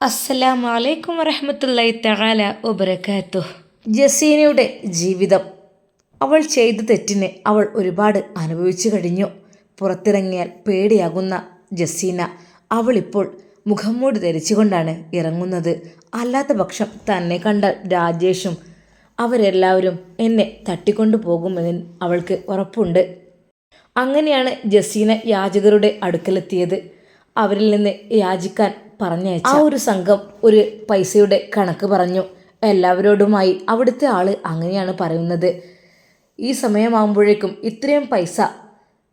അസ്സലാമു വലൈക്കും വറഹമത്തല്ലായി തആല ഒബരക്കാത്തു ജസീനയുടെ ജീവിതം. അവൾ ചെയ്ത തെറ്റിന് അവൾ ഒരുപാട് അനുഭവിച്ചു കഴിഞ്ഞു. പുറത്തിറങ്ങിയാൽ പേടിയാകുന്ന ജസീന അവളിപ്പോൾ മുഖംമൂടി ധരിച്ചുകൊണ്ടാണ് ഇറങ്ങുന്നത്. അല്ലാത്ത പക്ഷം തന്നെ കണ്ടാൽ രാജേഷും അവരെല്ലാവരും എന്നെ തട്ടിക്കൊണ്ടു പോകുമെന്ന് അവൾക്ക് ഉറപ്പുണ്ട്. അങ്ങനെയാണ് ജസീന യാചകരുടെ അടുക്കലെത്തിയത്. അവരിൽ നിന്ന് യാചിക്കാൻ പറഞ്ഞയച്ച ആ ഒരു സംഘം ഒരു പൈസയുടെ കണക്ക് പറഞ്ഞു. എല്ലാവരോടുമായി അവിടുത്തെ ആൾ അങ്ങനെയാണ് പറയുന്നത്. ഈ സമയമാകുമ്പോഴേക്കും ഇത്രയും പൈസ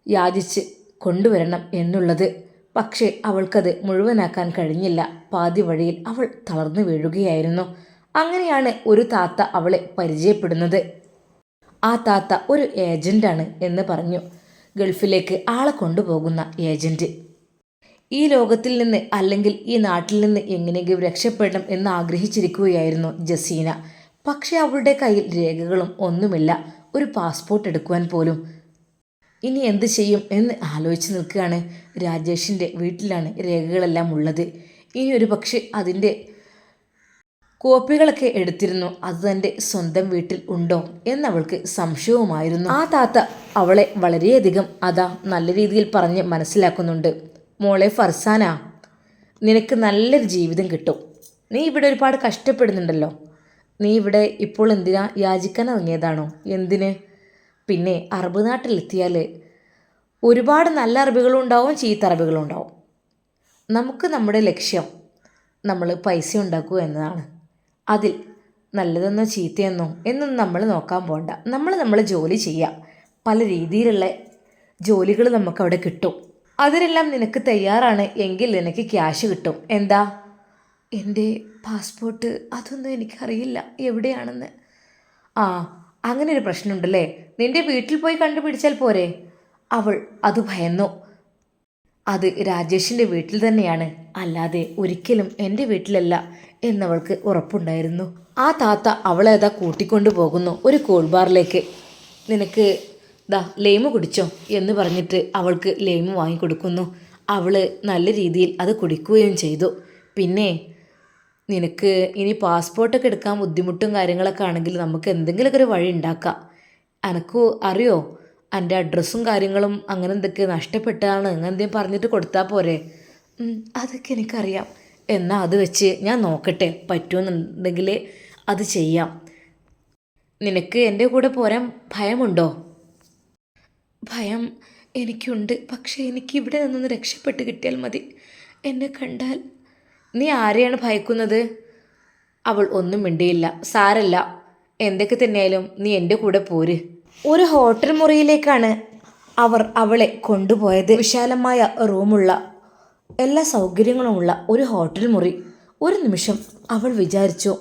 യാചിച്ച് കൊണ്ടുവരണം എന്നുള്ളത്. പക്ഷേ അവൾക്കത് മുഴുവനാക്കാൻ കഴിഞ്ഞില്ല. പാതി വഴിയിൽ അവൾ തളർന്നു വീഴുകയായിരുന്നു. അങ്ങനെയാണ് ഒരു താത്ത അവളെ പരിചയപ്പെടുന്നത്. ആ താത്ത ഒരു ഏജന്റാണ് എന്ന് പറഞ്ഞു. ഗൾഫിലേക്ക് ആളെ കൊണ്ടുപോകുന്ന ഏജന്റ്. ഈ ലോകത്തിൽ നിന്ന് അല്ലെങ്കിൽ ഈ നാട്ടിൽ നിന്ന് എങ്ങനെയെങ്കിലും രക്ഷപ്പെടണം എന്ന് ആഗ്രഹിച്ചിരിക്കുകയായിരുന്നു ജസീന. പക്ഷേ അവളുടെ കയ്യിൽ രേഖകളും ഒന്നുമില്ല. ഒരു പാസ്പോർട്ട് എടുക്കുവാൻ പോലും. ഇനി എന്ത് ചെയ്യും എന്ന് ആലോചിച്ച് നിൽക്കുകയാണ് രാജേഷിന്റെ വീട്ടിലാണ് രേഖകളെല്ലാം ഉള്ളത്. ഇനി ഒരു പക്ഷേ അതിന്റെ കോപ്പികളൊക്കെ എടുത്തിരുന്നു. അത് തന്റെ സ്വന്തം വീട്ടിൽ ഉണ്ടോ എന്നവൾക്ക് സംശയവുമായിരുന്നു. ആ താത്ത അവളെ വളരെയധികം അതാ നല്ല രീതിയിൽ പറഞ്ഞ് മനസ്സിലാക്കുന്നുണ്ട്. മോളെ ഫർസാന നിനക്ക് നല്ലൊരു ജീവിതം കിട്ടും. നീ ഇവിടെ ഒരുപാട് കഷ്ടപ്പെടുന്നുണ്ടല്ലോ. നീ ഇവിടെ ഇപ്പോൾ എന്തിനാ യാചിക്കാൻ ഇറങ്ങിയതാണോ? എന്തിന്? പിന്നെ അറബ് നാട്ടിലെത്തിയാൽ ഒരുപാട് നല്ല അറബികളും ഉണ്ടാവും ചീത്ത അറബികളും ഉണ്ടാവും. നമുക്ക് നമ്മുടെ ലക്ഷ്യം നമ്മൾ പൈസ ഉണ്ടാക്കുക എന്നതാണ്. അതിൽ നല്ലതെന്നോ ചീത്തയെന്നോ എന്നൊന്നും നമ്മൾ നോക്കാൻ പോകണ്ട നമ്മൾ നമ്മളെ ജോലി ചെയ്യുക പല രീതിയിലുള്ള ജോലികൾ നമുക്കവിടെ കിട്ടും. അതിനെല്ലാം നിനക്ക് തയ്യാറാണ് എങ്കിൽ നിനക്ക് ക്യാഷ് കിട്ടും. എന്താ? എന്റെ പാസ്പോർട്ട് അതൊന്നും എനിക്കറിയില്ല. എവിടെയാണെന്ന്? ആ അങ്ങനെ ഒരു പ്രശ്നമുണ്ടല്ലേ? നിന്റെ വീട്ടിൽ പോയി കണ്ടുപിടിച്ചാൽ പോരെ. അവൾ അത് ഭയന്നു. അത് രാജേഷിന്റെ വീട്ടിൽ തന്നെയാണ്. അല്ലാതെ ഒരിക്കലും എന്റെ വീട്ടിലല്ല എന്നവൾക്ക് ഉറപ്പുണ്ടായിരുന്നു. ആ താത്ത അവളെ അതാ കൂട്ടിക്കൊണ്ടു പോകുന്നു ഒരു കോൾബാറിലേക്ക് നിനക്ക് ദാ ലേമു കുടിച്ചോ എന്ന് പറഞ്ഞിട്ട് അവൾക്ക് ലേമു വാങ്ങിക്കൊടുക്കുന്നു. അവൾ നല്ല രീതിയിൽ അത് കുടിക്കുകയും ചെയ്തു. പിന്നെ നിനക്ക് ഇനി പാസ്പോർട്ടൊക്കെ എടുക്കാൻ ബുദ്ധിമുട്ടും കാര്യങ്ങളൊക്കെ ആണെങ്കിൽ നമുക്ക് എന്തെങ്കിലുമൊക്കെ ഒരു വഴി ഉണ്ടാക്കാം. എനക്ക് അറിയോ? എന്റെ അഡ്രസ്സും കാര്യങ്ങളും അങ്ങനെ എന്തൊക്കെ നഷ്ടപ്പെട്ടാണ് അങ്ങനെ എന്തെങ്കിലും പറഞ്ഞിട്ട് കൊടുത്താൽ പോരെ? അതൊക്കെ എനിക്കറിയാം. എന്നാൽ അത് വെച്ച് ഞാൻ നോക്കട്ടെ. പറ്റുമെന്നുണ്ടെങ്കിൽ അത് ചെയ്യാം. നിനക്ക് എന്റെ കൂടെ പോരാൻ ഭയമുണ്ടോ? ഭയം എനിക്കുണ്ട്. പക്ഷേ എനിക്ക് ഇവിടെ നിന്നൊന്ന് രക്ഷപ്പെട്ട് കിട്ടിയാൽ മതി. എന്നെ കണ്ടാൽ നീ ആരെയാണ് ഭയക്കുന്നത്? അവൾ ഒന്നും മിണ്ടിയില്ല. സാരല്ല. എന്തൊക്കെ തന്നെയായാലും നീ എന്റെ കൂടെ പോര്. ഒരു ഹോട്ടൽ മുറിയിലേക്കാണ് അവർ അവളെ കൊണ്ടുപോയത്. വിശാലമായ റൂമുള്ള എല്ലാ സൗകര്യങ്ങളുമുള്ള ഒരു ഹോട്ടൽ മുറി. ഒരു നിമിഷം അവൾ വിചാരിച്ചു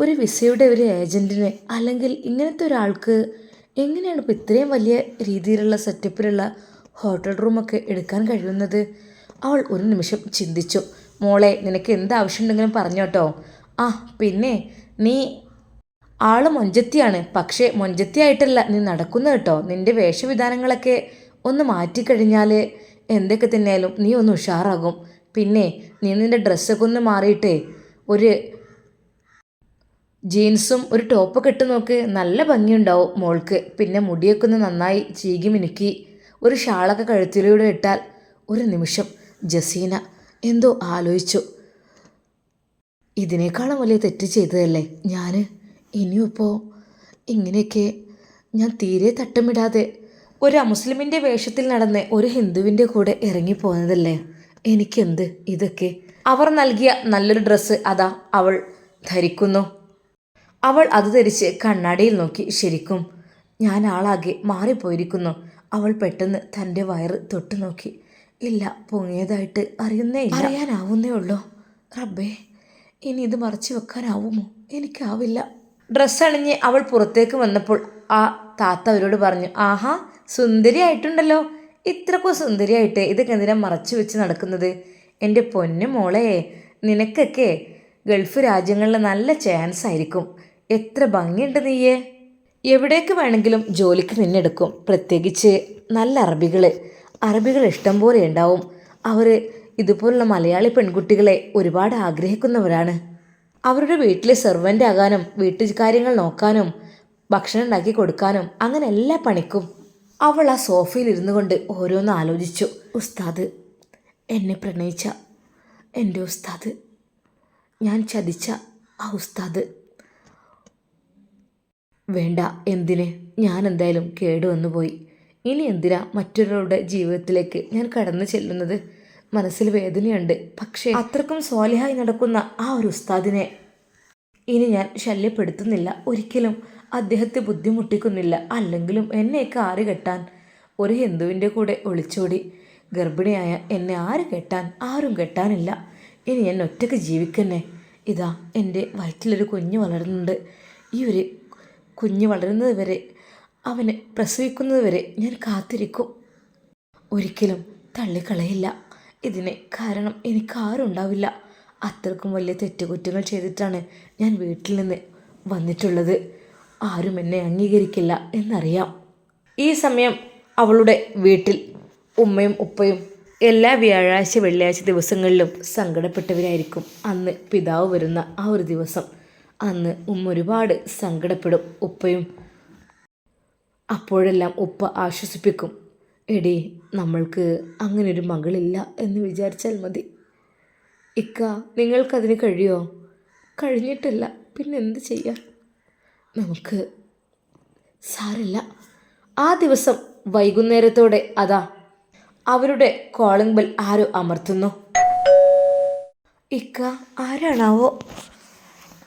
ഒരു വിസയുടെ ഒരു ഏജന്റിന് അല്ലെങ്കിൽ ഇങ്ങനത്തെ ഒരാൾക്ക് എങ്ങനെയാണ് ഇപ്പോൾ ഇത്രയും വലിയ രീതിയിലുള്ള സെറ്റപ്പിലുള്ള ഹോട്ടൽ റൂമൊക്കെ എടുക്കാൻ കഴിയുന്നത്? അവൾ ഒരു നിമിഷം ചിന്തിച്ചു. മോളെ നിനക്ക് എന്ത് ആവശ്യമുണ്ടെങ്കിലും പറഞ്ഞോട്ടോ ആ പിന്നെ നീ ആൾ മൊഞ്ചത്തിയാണ്. പക്ഷേ മൊഞ്ചത്തിയായിട്ടല്ല നീ നടക്കുന്നത് കേട്ടോ. നിന്റെ വേഷവിധാനങ്ങളൊക്കെ ഒന്ന് മാറ്റിക്കഴിഞ്ഞാൽ എന്തൊക്കെ തന്നെയാലും നീ ഒന്ന് ഉഷാറാകും. പിന്നെ നീ നിന്റെ ഡ്രസ്സൊക്കെ ഒന്ന് മാറിയിട്ടേ ഒരു ജീൻസും ഒരു ടോപ്പ് ഇട്ട് നോക്ക് നല്ല ഭംഗിയുണ്ടാവും മോൾക്ക്. പിന്നെ മുടിയൊക്കെ ഒന്ന് നന്നായി ചീകി മിനുക്കി. ഒരു ഷാളൊക്കെ കഴുത്തിലൂടെ ഇട്ടാൽ ഒരു നിമിഷം. ജസീന എന്തോ ആലോചിച്ചു. ഇതിനേക്കാളും വലിയ തെറ്റ് ചെയ്തതല്ലേ ഞാൻ ഇനിയും ഇപ്പോൾ ഇങ്ങനെയൊക്കെ ഞാൻ തീരെ തട്ടമിടാതെ ഒരു അമുസ്ലിമിന്റെ വേഷത്തിൽ നടന്ന് ഒരു ഹിന്ദുവിന്റെ കൂടെ ഇറങ്ങിപ്പോകുന്നതല്ലേ? എനിക്കെന്ത് ഇതൊക്കെ? അവർ നൽകിയ നല്ലൊരു ഡ്രസ്സ് അതാ അവൾ ധരിക്കുന്നു. അവൾ അത് ധരിച്ച് കണ്ണാടിയിൽ നോക്കി ശരിക്കും. ഞാൻ ആളാകെ മാറിപ്പോയിരിക്കുന്നു. അവൾ പെട്ടെന്ന് തന്റെ വയറ് തൊട്ടു നോക്കി. ഇല്ല പൊങ്ങിയതായിട്ട് അറിയുന്നേ അറിയാനാവുന്നേ ഉള്ളൂ. റബ്ബേ ഇനി ഇത് മറച്ചു വെക്കാനാവുമോ? എനിക്കാവില്ല. ഡ്രസ്സ് അണിഞ്ഞ് അവൾ പുറത്തേക്ക് വന്നപ്പോൾ ആ താത്ത അവരോട് പറഞ്ഞു ആഹാ സുന്ദരിയായിട്ടുണ്ടല്ലോ. ഇത്രക്കും സുന്ദരിയായിട്ട് ഇതൊക്കെ എന്തിനാ മറച്ചു വെച്ച് നടക്കുന്നത്? എന്റെ പൊന്നു മോളെ നിനക്കൊക്കെ ഗൾഫ് രാജ്യങ്ങളിൽ നല്ല ചാൻസ് ആയിരിക്കും. എത്ര ഭംഗിയുണ്ട് നീയേ. എവിടേക്ക് വേണമെങ്കിലും ജോലിക്ക് നിന്നെടുക്കും. പ്രത്യേകിച്ച് നല്ല അറബികൾ അറബികൾ ഇഷ്ടം പോലെ ഉണ്ടാവും. അവർ ഇതുപോലുള്ള മലയാളി പെൺകുട്ടികളെ ഒരുപാട് ആഗ്രഹിക്കുന്നവരാണ്. അവരുടെ വീട്ടിലെ സെർവന്റ് ആകാനും വീട്ടു കാര്യങ്ങൾ നോക്കാനും ഭക്ഷണം ഉണ്ടാക്കി കൊടുക്കാനും അങ്ങനെ എല്ലാ പണിക്കും അവൾ ആ സോഫയിൽ ഇരുന്നു കൊണ്ട് ഓരോന്ന് ആലോചിച്ചു. ഉസ്താദ് എന്നെ പ്രണയിച്ച എന്റെ ഉസ്താദ്. ഞാൻ ചതിച്ച ആ ഉസ്താദ്. വേണ്ട എന്തിന്? ഞാൻ എന്തായാലും കേടുവന്നു പോയി. ഇനി എന്തിനാ മറ്റൊരാളുടെ ജീവിതത്തിലേക്ക് ഞാൻ കടന്നു ചെല്ലുന്നത്? മനസ്സിൽ വേദനയുണ്ട്. പക്ഷേ അത്രക്കും സ്വാലിഹായി നടക്കുന്ന ആ ഒരു ഉസ്താദിനെ ഇനി ഞാൻ ശല്യപ്പെടുത്തുന്നില്ല. ഒരിക്കലും അദ്ദേഹത്തെ ബുദ്ധിമുട്ടിക്കുന്നില്ല. അല്ലെങ്കിലും എന്നെയൊക്കെ ആര് കെട്ടാൻ? ഒരു ഹിന്ദുവിന്റെ കൂടെ ഒളിച്ചോടി ഗർഭിണിയായ എന്നെ ആര് കെട്ടാൻ? ആരും കെട്ടാനില്ല. ഇനി ഞാൻ ഒറ്റയ്ക്ക് ജീവിക്കന്നെ. ഇതാ എന്റെ വയറ്റിലൊരു കുഞ്ഞ് വളരുന്നുണ്ട്. ഈ ഒരു കുഞ്ഞ് വളരുന്നത് വരെ അവനെ പ്രസവിക്കുന്നത് വരെ ഞാൻ കാത്തിരിക്കും. ഒരിക്കലും തള്ളിക്കളയില്ല. ഇതിന് കാരണം എനിക്ക് ആരും ഉണ്ടാവില്ല. അത്രക്കും വലിയ തെറ്റുകുറ്റങ്ങൾ ചെയ്തിട്ടാണ് ഞാൻ വീട്ടിൽ നിന്ന് വന്നിട്ടുള്ളത്. ആരും എന്നെ അംഗീകരിക്കില്ല എന്നറിയാം. ഈ സമയം അവളുടെ വീട്ടിൽ ഉമ്മയും ഉപ്പയും എല്ലാ വ്യാഴാഴ്ച വെള്ളിയാഴ്ച ദിവസങ്ങളിലും സങ്കടപ്പെട്ടവരായിരിക്കും. അന്ന് പിതാവ് വരുന്ന ആ ഒരു ദിവസം അന്ന് ഉമ്മ ഒരുപാട് സങ്കടപ്പെടും ഉപ്പയും. അപ്പോഴെല്ലാം ഉപ്പ ആശ്വസിപ്പിക്കും. എടി നമ്മൾക്ക് അങ്ങനൊരു മകളില്ല എന്ന് വിചാരിച്ചാൽ മതി. ഇക്ക നിങ്ങൾക്കതിന് കഴിയോ? കഴിഞ്ഞിട്ടില്ല. പിന്നെ എന്ത് ചെയ്യാം നമുക്ക് സാരില്ല ആ ദിവസം വൈകുന്നേരത്തോടെ അതാ അവരുടെ കോളിംഗ് ബെൽ ആരോ അമർത്തുന്നു. ഇക്ക ആരാണാവോ?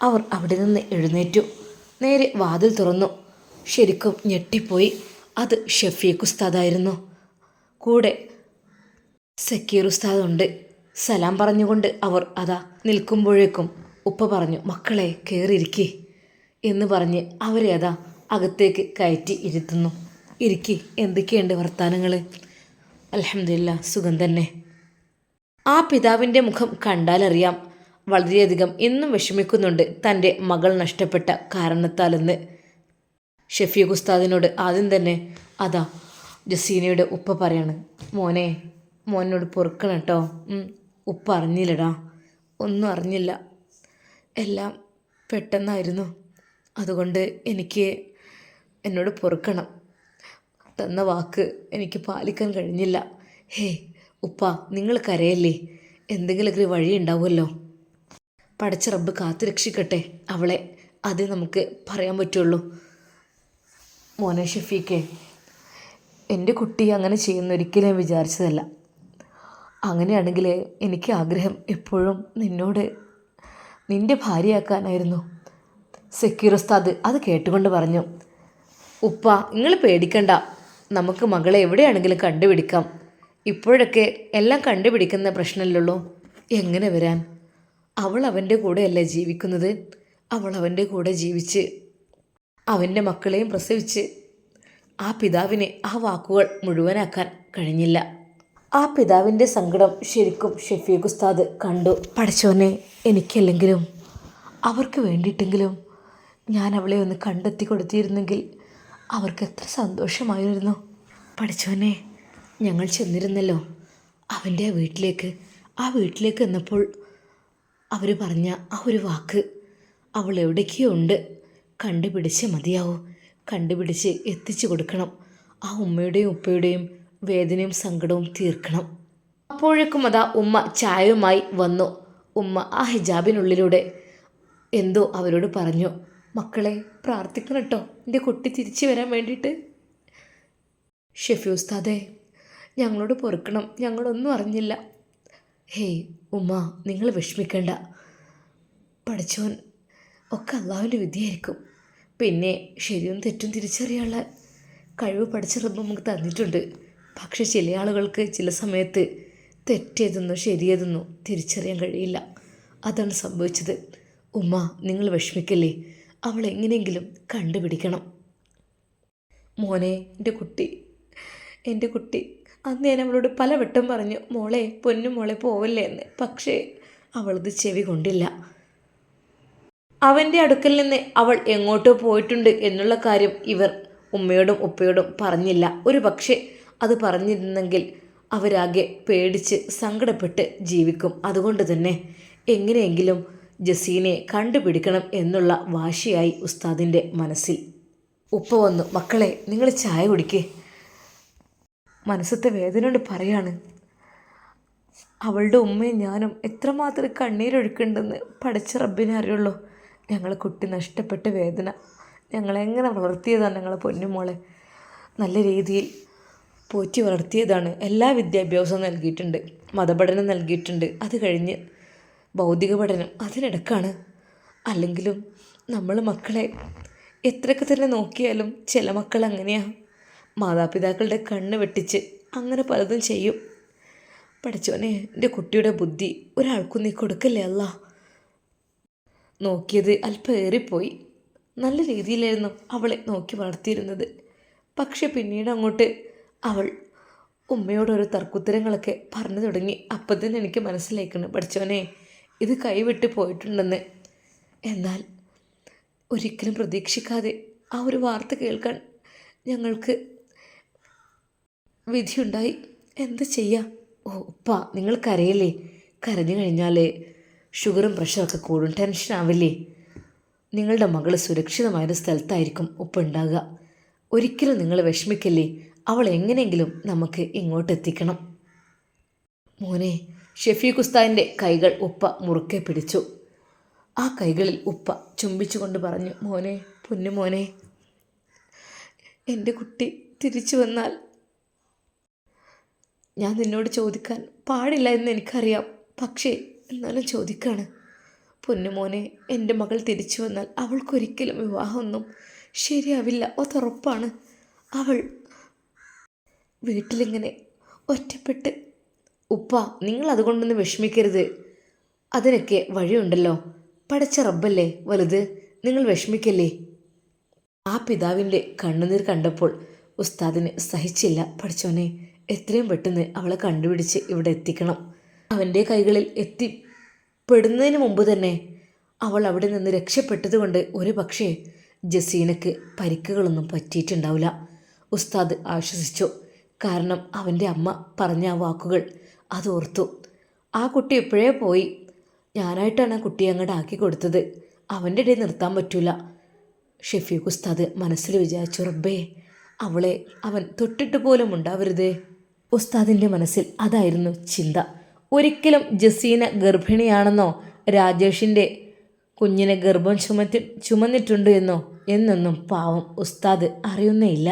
അവർ അവിടെ നിന്ന് എഴുന്നേറ്റു. നേരെ വാതിൽ തുറന്നു. ശരിക്കും ഞെട്ടിപ്പോയി. അത് ഷഫീഖ് ഉസ്താദായിരുന്നു. കൂടെ സക്കീർ ഉസ്താദുണ്ട്. സലാം പറഞ്ഞുകൊണ്ട് അവർ അതാ നിൽക്കുമ്പോഴേക്കും ഉപ്പ പറഞ്ഞു മക്കളെ കയറിയിരിക്കേ എന്ന് പറഞ്ഞ് അവരെ അതാ അകത്തേക്ക് കയറ്റി ഇരുത്തുന്നു. ഇരിക്കി എന്തൊക്കെയുണ്ട് വർത്താനങ്ങൾ അലഹമില്ല സുഖം തന്നെ. ആ പിതാവിന്റെ മുഖം കണ്ടാലറിയാം. വളരെയധികം ഇന്നും വിഷമിക്കുന്നുണ്ട് തന്റെ മകൾ നഷ്ടപ്പെട്ട കാരണത്താലെന്ന്. ഷഫീഖ് ഉസ്താദിനോട് ആദ്യം തന്നെ അതാ ജസീനയുടെ ഉപ്പ പറയാണ് മോനെ മോനോട് പൊറുക്കണം കേട്ടോ ഉപ്പ അറിഞ്ഞില്ലടാ. ഒന്നും അറിഞ്ഞില്ല. എല്ലാം പെട്ടെന്നായിരുന്നു. അതുകൊണ്ട് എനിക്ക് എന്നോട് പൊറുക്കണം. തന്ന വാക്ക് എനിക്ക് പാലിക്കാൻ കഴിഞ്ഞില്ല. ഹേ ഉപ്പ നിങ്ങൾ കരയല്ലേ? എന്തെങ്കിലുമൊക്കെ വഴി ഉണ്ടാവുമല്ലോ പടച്ച റബ്ബ് കാത്തു രക്ഷിക്കട്ടെ അവളെ അതേ നമുക്ക് പറയാൻ പറ്റുള്ളൂ. മോനെ ഷഫീക്കെ എന്റെ കുട്ടി അങ്ങനെ ചെയ്യുന്ന ഒരിക്കലും ഞാൻ വിചാരിച്ചതല്ല. അങ്ങനെയാണെങ്കിൽ എനിക്ക് ആഗ്രഹം എപ്പോഴും നിന്നോട് നിന്റെ ഭാര്യയാക്കാനായിരുന്നു. സെക്യൂർ ഉസ്താദ് അത് കേട്ടുകൊണ്ട് പറഞ്ഞു ഉപ്പ നിങ്ങൾ പേടിക്കണ്ട. നമുക്ക് മകളെ എവിടെയാണെങ്കിലും കണ്ടുപിടിക്കാം. ഇപ്പോഴൊക്കെ എല്ലാം കണ്ടുപിടിക്കുന്ന പ്രശ്നമല്ലുള്ളൂ എങ്ങനെ വരാൻ? അവൾ അവന്റെ കൂടെയല്ല ജീവിക്കുന്നത്? അവൾ അവന്റെ കൂടെ ജീവിച്ച് അവന്റെ മക്കളെയും പ്രസവിച്ച് ആ പിതാവിനെ ആ വാക്കുകൾ മുഴുവനാക്കാൻ കഴിഞ്ഞില്ല. ആ പിതാവിന്റെ സങ്കടം ശരിക്കും ഷെഫീഖ് ഉസ്താദ് കണ്ടു. പഠിച്ചോനെ എനിക്കല്ലെങ്കിലും അവർക്ക് വേണ്ടിയിട്ടെങ്കിലും ഞാൻ അവളെ ഒന്ന് കണ്ടെത്തി കൊടുത്തിരുന്നെങ്കിൽ അവർക്ക് എത്ര സന്തോഷമായിരുന്നു. പഠിച്ചോനെ ഞങ്ങൾ ചെന്നിരുന്നല്ലോ. അവന്റെ വീട്ടിലേക്ക് ആ വീട്ടിലേക്ക് എന്നപ്പോൾ അവർ പറഞ്ഞ ആ ഒരു വാക്ക് അവൾ എവിടേക്കോ ഉണ്ട്. കണ്ടുപിടിച്ച് മതിയാവൂ. കണ്ടുപിടിച്ച് എത്തിച്ചു കൊടുക്കണം. ആ ഉമ്മയുടെയും ഉപ്പയുടെയും വേദനയും സങ്കടവും തീർക്കണം. അപ്പോഴേക്കും അതാ ഉമ്മ ചായയുമായി വന്നു. ഉമ്മ ആ ഹിജാബിനുള്ളിലൂടെ എന്തോ അവരോട് പറഞ്ഞു. മക്കളെ പ്രാർത്ഥിക്കണം കേട്ടോ എന്റെ കുട്ടി തിരിച്ചു വരാൻ വേണ്ടിയിട്ട്. ഷെഫി ഉസ്താദേ ഞങ്ങളോട് പൊറുക്കണം. ഞങ്ങളൊന്നും അറിഞ്ഞില്ല. ഹേയ് ഉമ്മ നിങ്ങൾ വിഷമിക്കണ്ട. പഠിച്ചോൻ ഒക്കെ അള്ളാവിന്റെ വിദ്യയായിരിക്കും പിന്നെ ശരിയും തെറ്റും തിരിച്ചറിയാനുള്ള കഴിവ് പഠിച്ചിറമ്പ് നമുക്ക് തന്നിട്ടുണ്ട്. പക്ഷേ ചില ആളുകൾക്ക് ചില സമയത്ത് തെറ്റേതെന്നോ ശരിയേതെന്നോ തിരിച്ചറിയാൻ കഴിയില്ല. അതാണ് സംഭവിച്ചത്. ഉമ്മ നിങ്ങൾ വിഷമിക്കല്ലേ? അവൾ എങ്ങനെയെങ്കിലും കണ്ടുപിടിക്കണം. മോനെ എന്റെ കുട്ടി എന്റെ കുട്ടി അന്ന് ഞാൻ അവളോട് പലവട്ടം പറഞ്ഞു മോളെ പൊന്നു മോളെ പോവല്ലേ എന്ന് പക്ഷേ അവളത് ചെവി കൊണ്ടില്ല. അവന്റെ അടുക്കൽ നിന്ന് അവൾ എങ്ങോട്ടോ പോയിട്ടുണ്ട് എന്നുള്ള കാര്യം ഇവർ ഉമ്മയോടും ഉപ്പയോടും പറഞ്ഞില്ല. ഒരു പക്ഷേ അത് പറഞ്ഞിരുന്നെങ്കിൽ അവരാകെ പേടിച്ച് സങ്കടപ്പെട്ട് ജീവിക്കും. അതുകൊണ്ട് തന്നെ എങ്ങനെയെങ്കിലും ജസീനെ കണ്ടുപിടിക്കണം എന്നുള്ള വാശിയായി ഉസ്താദിന്റെ മനസ്സിൽ. ഉപ്പ വന്നു മക്കളെ നിങ്ങൾ ചായ കുടിക്കേ. മനസ്സത്തെ വേദന കൊണ്ട് പറയാണ്. അവളുടെ ഉമ്മയും ഞാനും എത്രമാത്രം കണ്ണീരൊഴുക്കുണ്ടെന്ന് പഠിച്ച റബ്ബിനെ അറിയുള്ളൂ. ഞങ്ങളെ കുട്ടി നഷ്ടപ്പെട്ട വേദന. ഞങ്ങളെങ്ങനെ വളർത്തിയതാണ് ഞങ്ങളെ പൊന്നുമോളെ നല്ല രീതിയിൽ പോറ്റി വളർത്തിയതാണ്. എല്ലാ വിദ്യാഭ്യാസവും നൽകിയിട്ടുണ്ട്. മതപഠനം നൽകിയിട്ടുണ്ട്. അത് കഴിഞ്ഞ് ഭൗതിക പഠനം അതിനിടക്കാണ്. അല്ലെങ്കിലും നമ്മൾ മക്കളെ എത്രയൊക്കെ തന്നെ നോക്കിയാലും ചില മക്കൾ അങ്ങനെയാണ് മാതാപിതാക്കളുടെ കണ്ണ് വെട്ടിച്ച് അങ്ങനെ പലതും ചെയ്യും. പഠിച്ചോനെ എന്റെ കുട്ടിയുടെ ബുദ്ധി ഒരാൾക്കും നീ കൊടുക്കല്ലേ അല്ല? നോക്കിയത് അല്പം ഏറിപ്പോയി. നല്ല രീതിയിലായിരുന്നു അവളെ നോക്കി വളർത്തിയിരുന്നത്. പക്ഷെ പിന്നീട് അങ്ങോട്ട് അവൾ ഉമ്മയോടൊരു തർക്കുത്തരങ്ങളൊക്കെ പറഞ്ഞു തുടങ്ങി. അപ്പം തന്നെ എനിക്ക് മനസ്സിലാക്കണം പഠിച്ചോനെ ഇത് കൈവിട്ട് പോയിട്ടുണ്ടെന്ന്. എന്നാൽ ഒരിക്കലും പ്രതീക്ഷിക്കാതെ ആ ഒരു വാർത്ത കേൾക്കാൻ ഞങ്ങൾക്ക് വിധിയുണ്ടായി. എന്ത് ചെയ്യാം? ഓ ഉപ്പ നിങ്ങൾ കരയല്ലേ? കരഞ്ഞു കഴിഞ്ഞാൽ ഷുഗറും പ്രഷറൊക്കെ കൂടും. ടെൻഷൻ ആവില്ലേ? നിങ്ങളുടെ മകൾ സുരക്ഷിതമായൊരു സ്ഥലത്തായിരിക്കും ഉപ്പ ഉണ്ടാകുക ഒരിക്കലും നിങ്ങൾ വിഷമിക്കല്ലേ? അവൾ എങ്ങനെയെങ്കിലും നമുക്ക് ഇങ്ങോട്ട് എത്തിക്കണം. മോനെ ഷെഫീഖ് ഉസ്താദിന്റെ കൈകൾ ഉപ്പ മുറുക്കെ പിടിച്ചു. ആ കൈകളിൽ ഉപ്പ ചുംബിച്ചുകൊണ്ട് പറഞ്ഞു മോനെ പൊന്നു മോനെ എന്റെ കുട്ടി തിരിച്ചു വന്നാൽ ഞാൻ നിന്നോട് ചോദിക്കാൻ പാടില്ല എന്ന് എനിക്കറിയാം. പക്ഷേ എന്നാലും ചോദിക്കാണ്. പൊന്നുമോനെ എന്റെ മകൾ തിരിച്ചു വന്നാൽ അവൾക്കൊരിക്കലും വിവാഹമൊന്നും ശരിയാവില്ല. അതുറപ്പാണ് അവൾ വീട്ടിലിങ്ങനെ ഒറ്റപ്പെട്ട് ഉപ്പ നിങ്ങൾ അതുകൊണ്ടൊന്നും വിഷമിക്കരുത്. അതിനൊക്കെ വഴിയുണ്ടല്ലോ. പടച്ച റബ്ബല്ലേ വലുത്. നിങ്ങൾ വിഷമിക്കല്ലേ? ആ പിതാവിന്റെ കണ്ണുനീർ കണ്ടപ്പോൾ ഉസ്താദിന് സഹിച്ചില്ല. പഠിച്ചോനെ എത്രയും പെട്ടെന്ന് അവളെ കണ്ടുപിടിച്ച് ഇവിടെ എത്തിക്കണം. അവന്റെ കൈകളിൽ എത്തിപ്പെടുന്നതിന് മുമ്പ് തന്നെ അവൾ അവിടെ നിന്ന് രക്ഷപ്പെട്ടതുകൊണ്ട് ഒരു പക്ഷേ ജസീനക്ക് പരിക്കുകളൊന്നും പറ്റിയിട്ടുണ്ടാവില്ല. ഉസ്താദ് ആശ്വസിച്ചു. കാരണം അവന്റെ അമ്മ പറഞ്ഞ ആ വാക്കുകൾ അതോർത്തു ആ കുട്ടി എപ്പോഴേ പോയി? ഞാനായിട്ടാണ് ആ കുട്ടിയെ അങ്ങോട്ട് ആക്കി കൊടുത്തത്. അവന്റെ ഇടയിൽ നിർത്താൻ പറ്റൂല. ഷെഫീഖ് ഉസ്താദ് മനസ്സിൽ വിചാരിച്ചു റബ്ബേ അവളെ അവൻ തൊട്ടിട്ട് പോലും ഉണ്ടാവരുതേ. ഉസ്താദിന്റെ മനസ്സിൽ അതായിരുന്നു ചിന്ത. ഒരിക്കലും ജസീന ഗർഭിണിയാണെന്നോ രാജേഷിന്റെ കുഞ്ഞിനെ ഗർഭം ചുമത്തി ചുമന്നിട്ടുണ്ട് എന്നോ എന്നൊന്നും പാവം ഉസ്താദ് അറിയുന്നേയില്ല.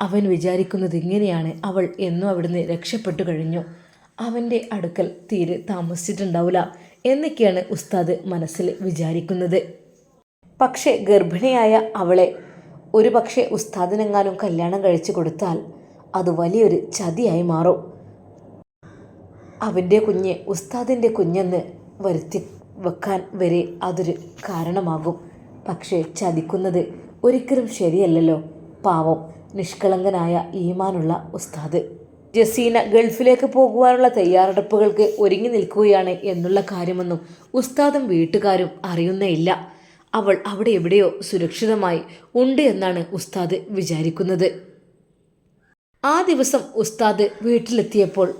അവൻ വിചാരിക്കുന്നത് ഇങ്ങനെയാണ് അവൾ എന്നും അവിടുന്ന് രക്ഷപ്പെട്ടു കഴിഞ്ഞു. അവന്റെ അടുക്കൽ തീരെ താമസിച്ചിട്ടുണ്ടാവില്ല എന്നൊക്കെയാണ് ഉസ്താദ് മനസ്സിൽ വിചാരിക്കുന്നത്. പക്ഷേ ഗർഭിണിയായ അവളെ ഒരു പക്ഷേ ഉസ്താദിനെങ്ങാനും കല്യാണം കഴിച്ചു കൊടുത്താൽ അത് വലിയൊരു ചതിയായി മാറും. അവന്റെ കുഞ്ഞ് ഉസ്താദിന്റെ കുഞ്ഞെന്ന് വരുത്തി വെക്കാൻ വരെ അതൊരു കാരണമാകും. പക്ഷേ ചതിക്കുന്നത് ഒരിക്കലും ശരിയല്ലല്ലോ. പാവം നിഷ്കളങ്കനായ ഈമാനുള്ള ഉസ്താദ്. ജസീന ഗൾഫിലേക്ക് പോകുവാനുള്ള തയ്യാറെടുപ്പുകൾക്ക് ഒരുങ്ങി നിൽക്കുകയാണ് എന്നുള്ള കാര്യമൊന്നും ഉസ്താദും വീട്ടുകാരും അറിയുന്നേയില്ല അവൾ അവിടെ എവിടെയോ സുരക്ഷിതമായി ഉണ്ട് എന്നാണ് ഉസ്താദ് വിചാരിക്കുന്നത്. ആ ദിവസം ഉസ്താദ് വീട്ടിലെത്തിയപ്പോൾ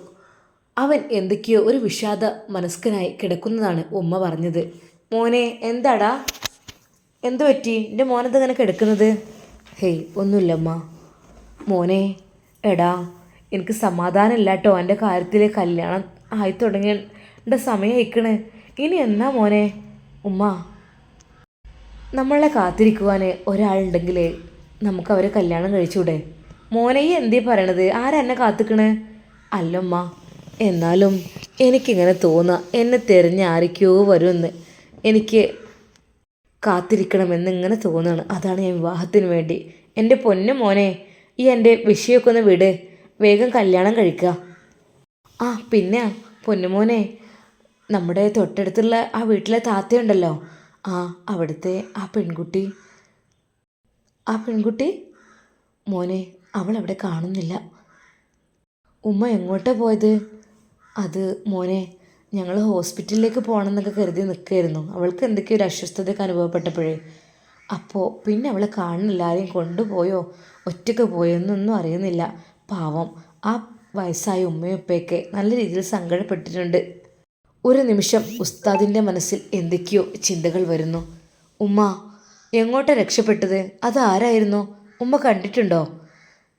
അവൻ എന്തൊക്കെയോ ഒരു വിഷാദ മനസ്കനായി കിടക്കുന്നതാണ് ഉമ്മ പറഞ്ഞത്. മോനെ എന്താടാ? എന്തു പറ്റി? എന്റെ മോനെന്താ കിടക്കുന്നത്? ഹേയ് ഒന്നുമില്ലമ്മ മോനെ എടാ എനിക്ക് സമാധാനമില്ല കേട്ടോ. എന്റെ കാര്യത്തിൽ കല്യാണം ആയി തുടങ്ങേണ്ട സമയം ഇനി എന്നാ മോനെ? ഉമ്മ നമ്മളെ കാത്തിരിക്കുവാൻ ഒരാളുണ്ടെങ്കിൽ നമുക്ക് അവരെ കല്യാണം കഴിച്ചൂടെ മോനെ ഈ എന്തീ പറയണത്? ആരാ എന്നെ കാത്തിക്കണ്? അല്ലമ്മ എന്നാലും എനിക്കിങ്ങനെ തോന്നുക എന്നെ തിരഞ്ഞ് ആരൊക്കെയോ വരുമെന്ന് എനിക്ക് കാത്തിരിക്കണമെന്ന് ഇങ്ങനെ തോന്നുകയാണ് അതാണ് ഞാൻ വിവാഹത്തിന് വേണ്ടി. എന്റെ പൊന്നു മോനെ ഈ എന്റെ വിഷയമൊക്കെ ഒന്ന് വിട്. വേഗം കല്യാണം കഴിക്കുക ആ പിന്നെ പൊന്നുമോനെ നമ്മുടെ തൊട്ടടുത്തുള്ള ആ വീട്ടിലെ താത്തയുണ്ടല്ലോ. ആ അവിടുത്തെ ആ പെൺകുട്ടി. ആ പെൺകുട്ടി? മോനെ അവൾ അവിടെ കാണുന്നില്ല. ഉമ്മ എങ്ങോട്ടാ പോയത്? അത് മോനെ ഞങ്ങൾ ഹോസ്പിറ്റലിലേക്ക് പോകണം എന്നൊക്കെ കരുതി നിൽക്കുകയായിരുന്നു. അവൾക്ക് എന്തൊക്കെയോ ഒരു അസ്വസ്ഥതയൊക്കെ അനുഭവപ്പെട്ടപ്പോഴേ. അപ്പോൾ പിന്നെ അവളെ കാണുന്നില്ല. ആരെയും കൊണ്ടുപോയോ? ഒറ്റയ്ക്ക് പോയോ എന്നൊന്നും അറിയുന്നില്ല. പാവം. ആ വയസ്സായ ഉമ്മയും ഉപ്പയൊക്കെ നല്ല രീതിയിൽ സങ്കടപ്പെട്ടിട്ടുണ്ട്. ഒരു നിമിഷം ഉസ്താദിന്റെ മനസ്സിൽ എന്തൊക്കെയോ ചിന്തകൾ വരുന്നു. ഉമ്മ എങ്ങോട്ടാണ് രക്ഷപ്പെട്ടത്? അതാരായിരുന്നു ഉമ്മ കണ്ടിട്ടുണ്ടോ?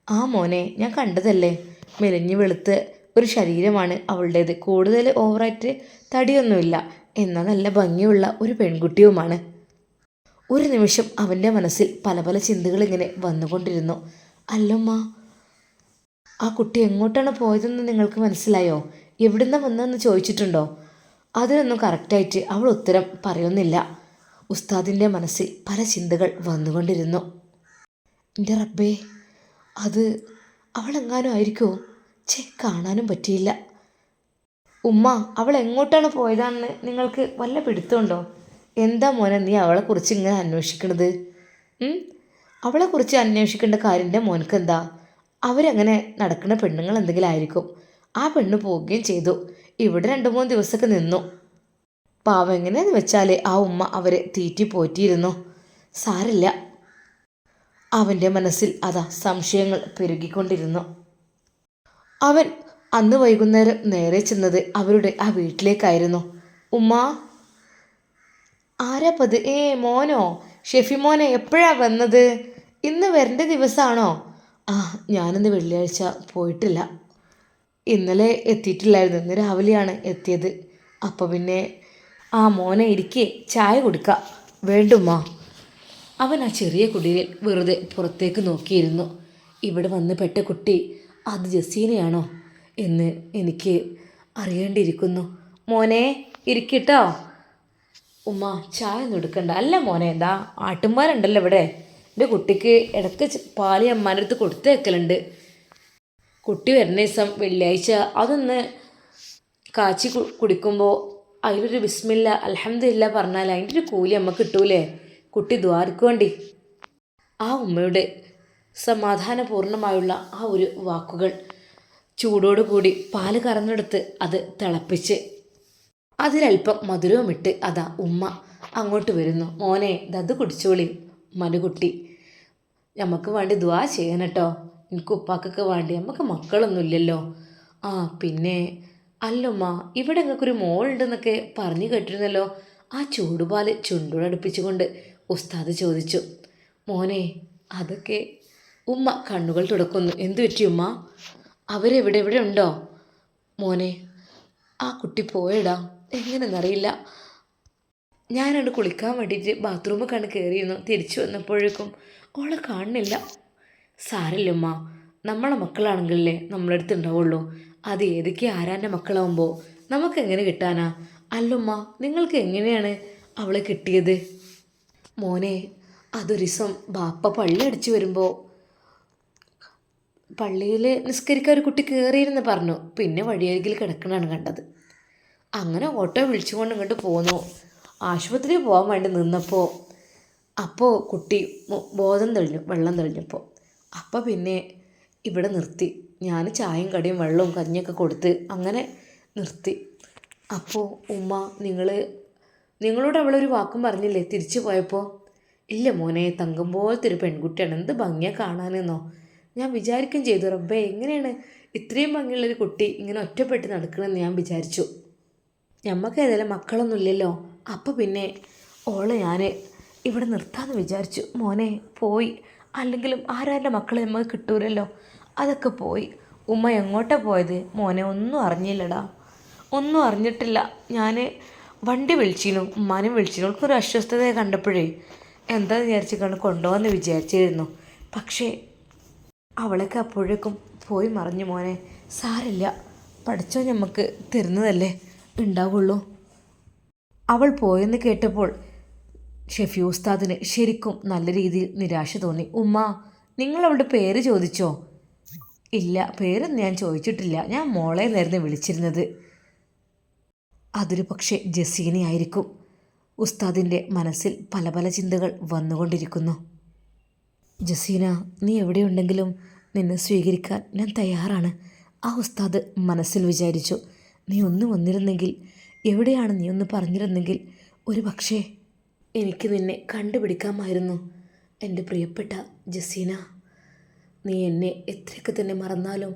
ആ മോനെ ഞാൻ കണ്ടതല്ലേ? മെലിഞ്ഞു വെളുത്ത് ഒരു ശരീരമാണ് അവളുടേത്. കൂടുതൽ ഓവറായിട്ട് തടിയൊന്നുമില്ല. എന്നാൽ നല്ല ഭംഗിയുള്ള ഒരു പെൺകുട്ടിയുമാണ്. ഒരു നിമിഷം അവന്റെ മനസ്സിൽ പല പല ചിന്തകൾ ഇങ്ങനെ വന്നുകൊണ്ടിരുന്നു. അല്ലമ്മ ആ കുട്ടി എങ്ങോട്ടാണ് പോയതെന്ന് നിങ്ങൾക്ക് മനസ്സിലായോ? എവിടുന്ന വന്നതെന്ന് ചോദിച്ചിട്ടുണ്ടോ? അതിനൊന്നും കറക്റ്റായിട്ട് അവൾ ഉത്തരം പറയുന്നില്ല. ഉസ്താദിന്റെ മനസ്സിൽ പല ചിന്തകൾ വന്നുകൊണ്ടിരുന്നു. എന്റെ റബ്ബേ അത് അവളെങ്ങാനും ആയിരിക്കുമോ ചേ കാണാനും പറ്റിയില്ല. ഉമ്മ അവൾ എങ്ങോട്ടാണ് പോയതാണെന്ന് നിങ്ങൾക്ക് വല്ല പിടുത്തമുണ്ടോ? എന്താ മോനെ നീ അവളെക്കുറിച്ച് ഇങ്ങനെ അന്വേഷിക്കണത്? അവളെക്കുറിച്ച് അന്വേഷിക്കേണ്ട കാര്യന്റെ മോനക്ക് എന്താ? അവരങ്ങനെ നടക്കുന്ന പെണ്ണുങ്ങൾ എന്തെങ്കിലും ആയിരിക്കും. ആ പെണ്ണ് പോവുകയും ചെയ്തു. ഇവിടെ രണ്ട് മൂന്ന് ദിവസമൊക്കെ നിന്നു. പാവം എങ്ങനെയെന്ന് വെച്ചാൽ ആ ഉമ്മ അവരെ തീറ്റി പോറ്റിയിരുന്നു. സാരില്ല അവന്റെ മനസ്സിൽ അതാ സംശയങ്ങൾ പെരുകിക്കൊണ്ടിരുന്നു. അവൻ അന്ന് വൈകുന്നേരം നേരെ ചെന്നത് അവരുടെ ആ വീട്ടിലേക്കായിരുന്നു. ഉമ്മ ആരാ പത് ഏ മോനോ? ഷെഫി മോനെ എപ്പോഴാ വന്നത്? ഇന്ന് വരേണ്ട ദിവസമാണോ ആ ഞാനിന്ന് വെള്ളിയാഴ്ച പോയിട്ടില്ല. ഇന്നലെ എത്തിയിട്ടില്ലായിരുന്നു. ഇന്ന് രാവിലെയാണ് എത്തിയത്. അപ്പോൾ പിന്നെ ആ മോനെ ഇരിക്കേ ചായ കൊടുക്കുക വേണ്ടുമ്മ അവൻ ആ ചെറിയ കുടിയിൽ വെറുതെ പുറത്തേക്ക് നോക്കിയിരുന്നു. ഇവിടെ വന്ന് പെട്ട കുട്ടി അത് ജസീനയാണോ? എന്ന് എനിക്ക് അറിയേണ്ടിയിരിക്കുന്നു. മോനെ ഇരിക്കട്ടോ? ഉമ്മ ചായ ഒന്നും എടുക്കണ്ട. അല്ല മോനെ എന്താ ആട്ടുംപാലുണ്ടല്ലോ ഇവിടെ. എന്റെ കുട്ടിക്ക് ഇടയ്ക്ക് പാലി അമ്മാന്റെ അടുത്ത് കൊടുത്തേക്കലുണ്ട് കുട്ടി വരുന്ന ദിവസം വെള്ളിയാഴ്ച അതൊന്ന് കാച്ചി കുടിക്കുമ്പോൾ അതിലൊരു ബിസ്മില്ല അലഹമില്ല പറഞ്ഞാൽ അതിന്റെ ഒരു കൂലി നമുക്ക് കിട്ടൂലേ? കുട്ടി ദ്വാരക്ക് വേണ്ടി. ആ ഉമ്മയുടെ സമാധാനപൂർണമായുള്ള ആ ഒരു വാക്കുകൾ ചൂടോടുകൂടി പാൽ കറന്നെടുത്ത് അത് തിളപ്പിച്ച് അതിലല്പം മധുരവുമിട്ട് അതാ ഉമ്മ അങ്ങോട്ട് വരുന്നു. മോനെ ദത് കുടിച്ചോളി മനുകുട്ടി. നമുക്ക് വേണ്ടി ദ്വാ ചെയ്യണം കേട്ടോ എനിക്ക് ഉപ്പാക്കൊക്കെ വേണ്ടി. നമുക്ക് മക്കളൊന്നുമില്ലല്ലോ. ആ പിന്നെ. അല്ലുമ്മ ഇവിടെ നിങ്ങൾക്കൊരു മോളുണ്ടെന്നൊക്കെ പറഞ്ഞു കേട്ടിരുന്നല്ലോ. ആ ചൂടുപാൽ ചുണ്ടോടടുപ്പിച്ചുകൊണ്ട് ഉസ്താദ് ചോദിച്ചു മോനെ അതൊക്കെ ഉമ്മ കണ്ണുകൾ തുടക്കുന്നു എന്തു പറ്റി ഉമ്മ? അവരെവിടെ? എവിടെ ഉണ്ടോ? മോനെ ആ കുട്ടി പോയടാ. എങ്ങനെന്നറിയില്ല ഞാനവിടെ കുളിക്കാൻ വേണ്ടിയിട്ട് ബാത്റൂമിൽ കണ്ട് കയറിയിരുന്നു തിരിച്ചു വന്നപ്പോഴേക്കും ഓളെ കാണുന്നില്ല. സാരല്ലുമ്മ നമ്മളെ മക്കളാണെങ്കിലല്ലേ നമ്മളടുത്ത് ഉണ്ടാവുള്ളൂ. അത് ഏതൊക്കെ ആരാന്റെ മക്കളാവുമ്പോൾ നമുക്ക് എങ്ങനെ കിട്ടാനാ അല്ലുമ്മ നിങ്ങൾക്ക് എങ്ങനെയാണ് അവളെ കിട്ടിയത്? മോനെ അതൊരു ദിവസം ബാപ്പ പള്ളി അടിച്ചു വരുമ്പോൾ പള്ളിയിൽ നിസ്കരിക്കാൻ ഒരു കുട്ടി കയറിയിരുന്ന് പറഞ്ഞു. പിന്നെ വഴിയരികിൽ കിടക്കണാണ് കണ്ടത്. അങ്ങനെ ഓട്ടോ വിളിച്ചുകൊണ്ട് ഇങ്ങോട്ട് പോന്നു. ആശുപത്രിയിൽ പോകാൻ വേണ്ടി നിന്നപ്പോൾ അപ്പോൾ കുട്ടി ബോധം തെളിഞ്ഞു വെള്ളം തെളിഞ്ഞപ്പോൾ അപ്പോൾ പിന്നെ ഇവിടെ നിർത്തി. ഞാൻ ചായയും കടിയും വെള്ളവും കഞ്ഞിയൊക്കെ കൊടുത്ത് അങ്ങനെ നിർത്തി. അപ്പോൾ ഉമ്മ നിങ്ങൾ നിങ്ങളോട് അവളൊരു വാക്കും പറഞ്ഞില്ലേ? തിരിച്ചു പോയപ്പോൾ ഇല്ല മോനെ തങ്കം പോലത്തെ ഒരു പെൺകുട്ടിയാണ്. എന്ത് ഭംഗിയാ കാണാനെന്നോ? ഞാൻ വിചാരിക്കും ചെയ്തു റബ്ബേ എങ്ങനെയാണ് ഇത്രയും ഭംഗിയുള്ളൊരു കുട്ടി ഇങ്ങനെ ഒറ്റപ്പെട്ട് നടക്കണമെന്ന് ഞാൻ വിചാരിച്ചു. ഞമ്മക്ക് ഏതായാലും മക്കളൊന്നുമില്ലല്ലോ. അപ്പോൾ പിന്നെ ഓളെ ഞാൻ ഇവിടെ നിർത്താമെന്ന് വിചാരിച്ചു. മോനെ പോയി. അല്ലെങ്കിലും ആരാരുടെ മക്കളെ നമുക്ക് കിട്ടൂലല്ലോ? അതൊക്കെ പോയി. ഉമ്മ എങ്ങോട്ടാണ് പോയത്? മോനെ ഒന്നും അറിഞ്ഞില്ലടാ. ഒന്നും അറിഞ്ഞിട്ടില്ല. ഞാൻ വണ്ടി വിളിച്ചിരുന്നു ഉമ്മാനും വിളിച്ചിരുന്നു. അവൾക്കൊരു അസ്വസ്ഥത കണ്ടപ്പോഴേ എന്താ വിചാരിച്ച് കണ്ട് കൊണ്ടുപോകാമെന്ന് വിചാരിച്ചിരുന്നു. പക്ഷേ അവളൊക്കെ അപ്പോഴേക്കും പോയി മറിഞ്ഞു മോനെ. സാരില്ല പഠിച്ചോ ഞമ്മക്ക് തരുന്നതല്ലേ ഉണ്ടാവുള്ളൂ. അവൾ പോയെന്ന് കേട്ടപ്പോൾ ഷെഫി ഉസ്താദിന് ശരിക്കും നല്ല രീതിയിൽ നിരാശ തോന്നി. ഉമ്മ നിങ്ങൾ അവളുടെ പേര് ചോദിച്ചോ? ഇല്ല പേരൊന്നും ഞാൻ ചോദിച്ചിട്ടില്ല. ഞാൻ മോളെ നേർന്ന് വിളിച്ചിരുന്നത്. അതൊരു പക്ഷേ ജസീനയായിരിക്കും. ഉസ്താദിന്റെ മനസ്സിൽ പല പല ചിന്തകൾ വന്നുകൊണ്ടിരിക്കുന്നു. ജസീന നീ എവിടെയുണ്ടെങ്കിലും നിന്നെ സ്വീകരിക്കാൻ ഞാൻ തയ്യാറാണ്. ആ ഉസ്താദ് മനസ്സിൽ വിചാരിച്ചു നീ ഒന്ന് വന്നിരുന്നെങ്കിൽ എവിടെയാണ് നീ ഒന്ന് പറഞ്ഞിരുന്നെങ്കിൽ ഒരു പക്ഷേ എനിക്ക് നിന്നെ കണ്ടുപിടിക്കാമായിരുന്നു. എന്റെ പ്രിയപ്പെട്ട ജസീന നീ എന്നെ എത്രയൊക്കെ തന്നെ മറന്നാലും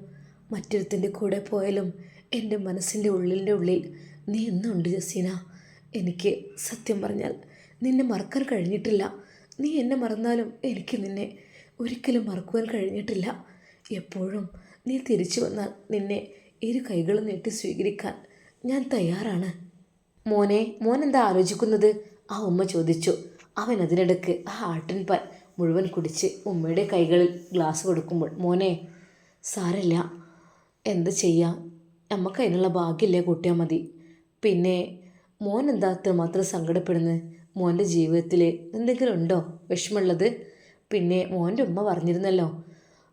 മറ്റൊരുത്തിന്റെ കൂടെ പോയാലും എന്റെ മനസ്സിന്റെ ഉള്ളിന്റെ ഉള്ളിൽ നീ എന്നുണ്ട് ജസീന? എനിക്ക് സത്യം പറഞ്ഞാൽ നിന്നെ മറക്കാൻ കഴിഞ്ഞിട്ടില്ല. നീ എന്നെ മറന്നാലും എനിക്ക് നിന്നെ ഒരിക്കലും മറക്കുവാൻ കഴിഞ്ഞിട്ടില്ല. എപ്പോഴും നീ തിരിച്ചു വന്നാൽ നിന്നെ ഇരു കൈകളും നീട്ടി സ്വീകരിക്കാൻ ഞാൻ തയ്യാറാണ്. മോനെ മോൻ എന്താ ആലോചിക്കുന്നത്? ആ ഉമ്മ ചോദിച്ചു. അവൻ അതിനിടയ്ക്ക് ആ ആട്ടിൻ പാൽ മുഴുവൻ കുടിച്ച് ഉമ്മയുടെ കൈകളിൽ ഗ്ലാസ് കൊടുക്കുമ്പോൾ മോനെ സാരല്ല. എന്താ ചെയ്യാം? നമുക്ക് അതിനുള്ള ഭാഗ്യമില്ലേ കൂട്ടിയാൽ മതി. പിന്നെ മോൻ എന്താ അത്രമാത്രം സങ്കടപ്പെടുന്നത് മോന്റെ ജീവിതത്തിൽ എന്തെങ്കിലും ഉണ്ടോ? വിഷമമുള്ളത്? പിന്നെ മോന്റെ ഉമ്മ പറഞ്ഞിരുന്നല്ലോ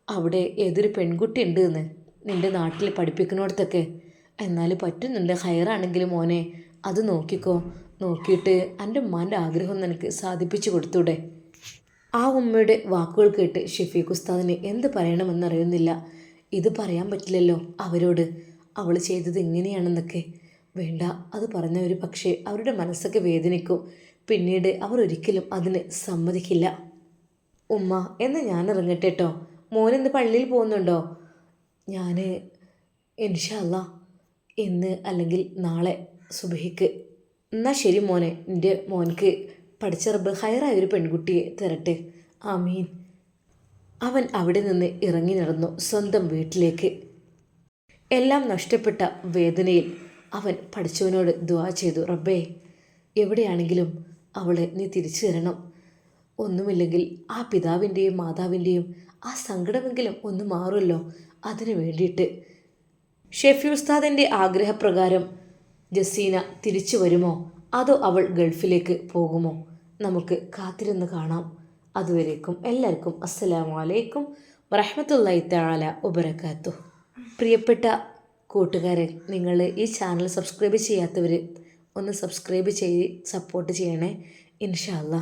അവിടെ ഏതൊരു പെൺകുട്ടി ഉണ്ട് എന്ന് നിന്റെ നാട്ടിൽ പഠിപ്പിക്കുന്നിടത്തൊക്കെ. എന്നാൽ പറ്റുന്നുണ്ട് ഹയറാണെങ്കിൽ മോനെ അത് നോക്കിക്കോ. നോക്കിയിട്ട് എന്റെ ഉമ്മാന്റെ ആഗ്രഹം നിനക്ക് സാധിപ്പിച്ചു കൊടുത്തൂടെ? ആ ഉമ്മയുടെ വാക്കുകൾ കേട്ട് ഷെഫീഖ് ഉസ്താദിന് എന്ത് പറയണമെന്നറിയുന്നില്ല ഇത് പറയാൻ പറ്റില്ലല്ലോ അവരോട്. അവൾ ചെയ്തത് എങ്ങനെയാണെന്നൊക്കെ വേണ്ട. അത് പറഞ്ഞ ഒരു പക്ഷേ അവരുടെ മനസ്സൊക്കെ വേദനിക്കും. പിന്നീട് അവർ ഒരിക്കലും അതിന് സമ്മതിക്കില്ല. ഉമ്മ എന്ന് ഞാൻ ഇറങ്ങട്ടെ കേട്ടോ മോനിന്ന് പള്ളിയിൽ പോകുന്നുണ്ടോ? ഞാൻ ഇൻഷല്ല ഇന്ന് അല്ലെങ്കിൽ നാളെ സുബഹിക്ക്. എന്നാൽ ശരി മോനെ എന്റെ മോൻക്ക് പഠിച്ച റബ്ബ് ഹയറായ ഒരു പെൺകുട്ടിയെ തരട്ടെ. ആമീൻ. അവൻ അവിടെ നിന്ന് ഇറങ്ങി നടന്നു സ്വന്തം വീട്ടിലേക്ക്. എല്ലാം നഷ്ടപ്പെട്ട വേദനയിൽ അവൻ പഠിച്ചവനോട് ദുവാ ചെയ്തു റബ്ബേ എവിടെയാണെങ്കിലും അവളെ നീ തിരിച്ചു തരണം. ഒന്നുമില്ലെങ്കിൽ ആ പിതാവിന്റെയും മാതാവിന്റെയും ആ സങ്കടമെങ്കിലും ഒന്ന് മാറുമല്ലോ. അതിനു വേണ്ടിയിട്ട്. ഷെഫി ഉസ്താദിന്റെ ആഗ്രഹപ്രകാരം ജസീന തിരിച്ചു വരുമോ? അതോ അവൾ ഗൾഫിലേക്ക് പോകുമോ? നമുക്ക് കാത്തിരുന്ന് കാണാം. അതുവരേക്കും എല്ലാവർക്കും അസ്സലാമലൈക്കും വറഹമത്തല്ലായി താല ഉബരക്കാത്തു പ്രിയപ്പെട്ട കൂട്ടുകാരെ നിങ്ങൾ ഈ ചാനൽ സബ്സ്ക്രൈബ് ചെയ്യാത്തവർ ഒന്ന് സബ്സ്ക്രൈബ് ചെയ്ത് സപ്പോർട്ട് ചെയ്യണേ ഇൻഷാ അല്ലാ